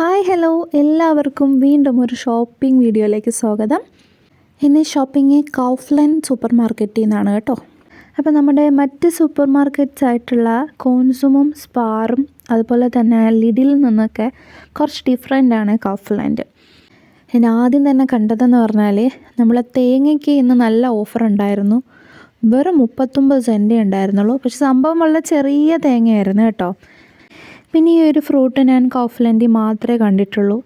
Hi hello. എല്ലാവർക്കും വീണ്ടും ഒരു ഷോപ്പിംഗ് വീഡിയോയിലേക്ക് സ്വാഗതം. ഇന്ന് ഷോപ്പിംഗ് കൗഫ്ലൻ സൂപ്പർ മാർക്കറ്റിൽ നിന്നാണ് കേട്ടോ. അപ്പോൾ നമ്മുടെ മറ്റ് സൂപ്പർ മാർക്കറ്റ്സ് ആയിട്ടുള്ള കോൺസുമും സ്പാറും അതുപോലെ തന്നെ ലിഡിൽ നിന്നൊക്കെ കുറച്ച് ഡിഫറെന്റ് ആണ് കൗഫ്ലാൻഡ് ഞാൻ ആദ്യം തന്നെ കണ്ടതെന്ന് പറഞ്ഞാൽ നമ്മൾ തേങ്ങയ്ക്ക് ഇന്ന് നല്ല ഓഫർ ഉണ്ടായിരുന്നു. വെറും മുപ്പത്തൊമ്പത് സെന്റേ ഉണ്ടായിരുന്നുള്ളൂ. പക്ഷെ സംഭവം വളരെ ചെറിയ തേങ്ങയായിരുന്നു കേട്ടോ. പിന്നെ ഈ ഒരു ഫ്രൂട്ട് ഞാൻ കൗഫ്ലൻഡിൽ മാത്രമേ കണ്ടിട്ടുള്ളൂ.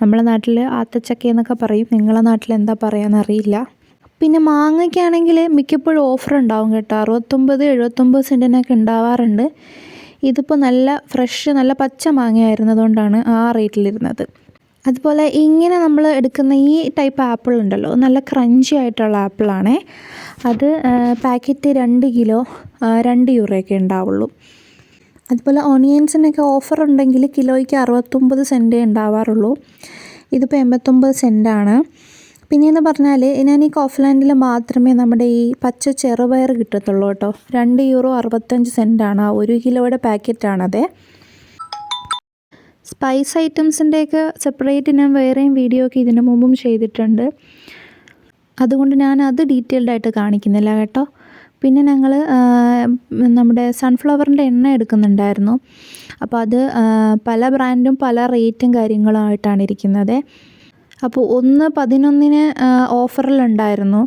നമ്മളെ നാട്ടിൽ ആത്തച്ചക്ക എന്നൊക്കെ പറയും. നിങ്ങളെ നാട്ടിൽ എന്താ പറയുക അറിയില്ല. പിന്നെ മാങ്ങയ്ക്കാണെങ്കിൽ മിക്കപ്പോഴും ഓഫർ ഉണ്ടാവും കേട്ടോ. അറുപത്തൊമ്പത് എഴുപത്തൊമ്പത് സെന്റിനൊക്കെ ഉണ്ടാവാറുണ്ട്. ഇതിപ്പോൾ നല്ല ഫ്രഷ് നല്ല പച്ച മാങ്ങയായിരുന്നതുകൊണ്ടാണ് ആ റേറ്റിലിരുന്നത്. അതുപോലെ ഇങ്ങനെ നമ്മൾ എടുക്കുന്ന ഈ ടൈപ്പ് ആപ്പിൾ ഉണ്ടല്ലോ നല്ല ക്രഞ്ചി ആയിട്ടുള്ള ആപ്പിളാണേ അത് പാക്കറ്റ് രണ്ട് കിലോ രണ്ട് യൂറോയൊക്കെ ഉണ്ടാവുള്ളൂ. അതുപോലെ ഓണിയൻസിനൊക്കെ ഓഫർ ഉണ്ടെങ്കിൽ കിലോയ്ക്ക് അറുപത്തൊമ്പത് സെന്റേ ഉണ്ടാവാറുള്ളൂ. ഇതിപ്പോൾ എൺപത്തൊമ്പത് സെന്റാണ്. പിന്നെയെന്ന് പറഞ്ഞാൽ ഞാൻ ഈ കോഫ്ലാൻഡിൽ മാത്രമേ നമ്മുടെ ഈ പച്ച ചെറുപയർ കിട്ടത്തുള്ളൂ കേട്ടോ. രണ്ട് യൂറോ അറുപത്തഞ്ച് സെന്റാണ് ആ ഒരു കിലോയുടെ പാക്കറ്റാണത്. സ്പൈസ് ഐറ്റംസിന്റെയൊക്കെ സെപ്പറേറ്റ് ഞാൻ വേറെയും വീഡിയോ ഒക്കെ ഇതിനു മുമ്പും ചെയ്തിട്ടുണ്ട്. അതുകൊണ്ട് ഞാൻ അത് ഡീറ്റെയിൽഡ് ആയിട്ട് കാണിക്കുന്നില്ല കേട്ടോ. പിന്നെ ഞങ്ങൾ നമ്മുടെ സൺഫ്ലവറിന്റെ എണ്ണ എടുക്കുന്നുണ്ടായിരുന്നു. അപ്പോൾ അത് പല ബ്രാൻഡും പല റേറ്റും കാര്യങ്ങളും ആയിട്ടാണ് ഇരിക്കുന്നത്. അപ്പോൾ ഒന്ന് പതിനൊന്നിന് ഓഫറിലുണ്ടായിരുന്നു.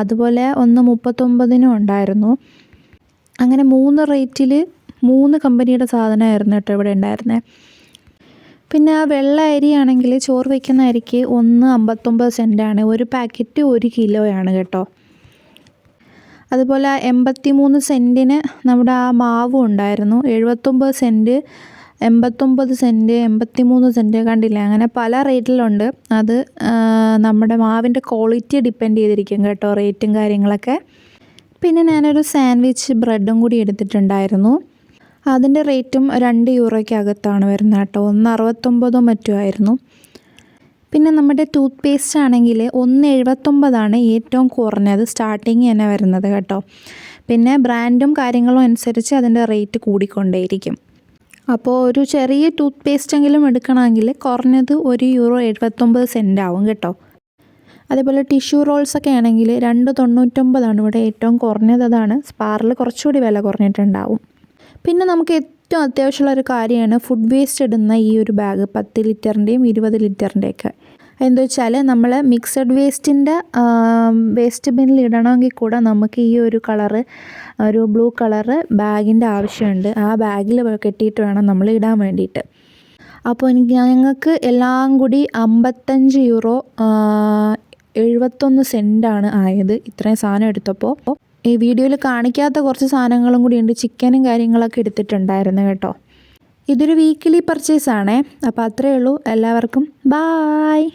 അതുപോലെ ഒന്ന് മുപ്പത്തൊമ്പതിനും ഉണ്ടായിരുന്നു. അങ്ങനെ മൂന്ന് റേറ്റിൽ മൂന്ന് കമ്പനിയുടെ സാധനമായിരുന്നു കേട്ടോ ഇവിടെ ഉണ്ടായിരുന്നത് പിന്നെ ആ വെള്ള അരി ആണെങ്കിൽ ചോറ് വയ്ക്കുന്ന അരിക്ക് ഒന്ന് അമ്പത്തൊമ്പത് സെന്റാണ് ഒരു പാക്കറ്റ് ഒരു കിലോയാണ് കേട്ടോ. അതുപോലെ എൺപത്തി മൂന്ന് സെന്റിന് നമ്മുടെ ആ മാവ് ഉണ്ടായിരുന്നു. എഴുപത്തൊമ്പത് സെന്റ് എൺപത്തൊമ്പത് സെന്റ് എൺപത്തി മൂന്ന് സെന്റ് കണ്ടില്ലേ? അങ്ങനെ പല റേറ്റിലുണ്ട്. അത് നമ്മുടെ മാവിന്റെ ക്വാളിറ്റി ഡിപ്പെൻഡ് ചെയ്തിരിക്കും കേട്ടോ റേറ്റും കാര്യങ്ങളൊക്കെ. പിന്നെ ഞാനൊരു സാൻഡ്വിച്ച് ബ്രെഡും കൂടി എടുത്തിട്ടുണ്ടായിരുന്നു. അതിന്റെ റേറ്റും രണ്ട് യൂറോയ്ക്ക് അകത്താണ് വരുന്നത് കേട്ടോ. ഒന്ന് അറുപത്തൊമ്പതോ മറ്റോ ആയിരുന്നു. പിന്നെ നമ്മുടെ ടൂത്ത് പേസ്റ്റ് ആണെങ്കിൽ ഒന്ന് എഴുപത്തൊമ്പതാണ് ഏറ്റവും കുറഞ്ഞത് സ്റ്റാർട്ടിങ് തന്നെ വരുന്നത് കേട്ടോ. പിന്നെ ബ്രാൻഡും കാര്യങ്ങളും അനുസരിച്ച് അതിന്റെ റേറ്റ് കൂടിക്കൊണ്ടേയിരിക്കും. അപ്പോൾ ഒരു ചെറിയ ടൂത്ത് പേസ്റ്റെങ്കിലും എടുക്കണമെങ്കിൽ കുറഞ്ഞത് ഒരു യൂറോ എഴുപത്തൊമ്പത് സെന്റ് ആവും കേട്ടോ. അതേപോലെ ടിഷ്യൂ റോൾസൊക്കെ ആണെങ്കിൽ രണ്ട് തൊണ്ണൂറ്റൊമ്പതാണ് ഇവിടെ ഏറ്റവും കുറഞ്ഞത് അതാണ്. സ്പാറിൽ കുറച്ചുകൂടി വില കുറഞ്ഞിട്ടുണ്ടാവും. പിന്നെ നമുക്ക് ഏറ്റവും അത്യാവശ്യമുള്ള ഒരു കാര്യമാണ് ഫുഡ് വേസ്റ്റ് ഇടുന്ന ഈ ഒരു ബാഗ് പത്ത് ലിറ്ററിന്റെയും ഇരുപത് ലിറ്ററിന്റെയൊക്കെ. എന്താ വെച്ചാൽ നമ്മൾ മിക്സഡ് വേസ്റ്റിന്റെ വേസ്റ്റ് ബിന്നിൽ ഇടണമെങ്കിൽ കൂടെ നമുക്ക് ഈ ഒരു കളറ് ഒരു ബ്ലൂ കളറ് ബാഗിന്റെ ആവശ്യമുണ്ട്. ആ ബാഗിൽ കെട്ടിയിട്ട് വേണം നമ്മൾ ഇടാൻ വേണ്ടിയിട്ട്. അപ്പോൾ എനിക്ക് ഞങ്ങൾക്ക് എല്ലാം കൂടി അമ്പത്തഞ്ച് യൂറോ എഴുപത്തൊന്ന് സെന്റാണ് ആയത് ഇത്രയും സാധനം എടുത്തപ്പോൾ. ഈ വീഡിയോയിൽ കാണിക്കാത്ത കുറച്ച് സാധനങ്ങളും കൂടി ഉണ്ട്. ചിക്കനും കാര്യങ്ങളൊക്കെ എടുത്തിട്ടുണ്ടായിരുന്നു കേട്ടോ. ഇതൊരു വീക്കിലി പർച്ചേസ് ആണേ. അപ്പോൾ അത്രയേ ഉള്ളൂ. എല്ലാവർക്കും ബായ്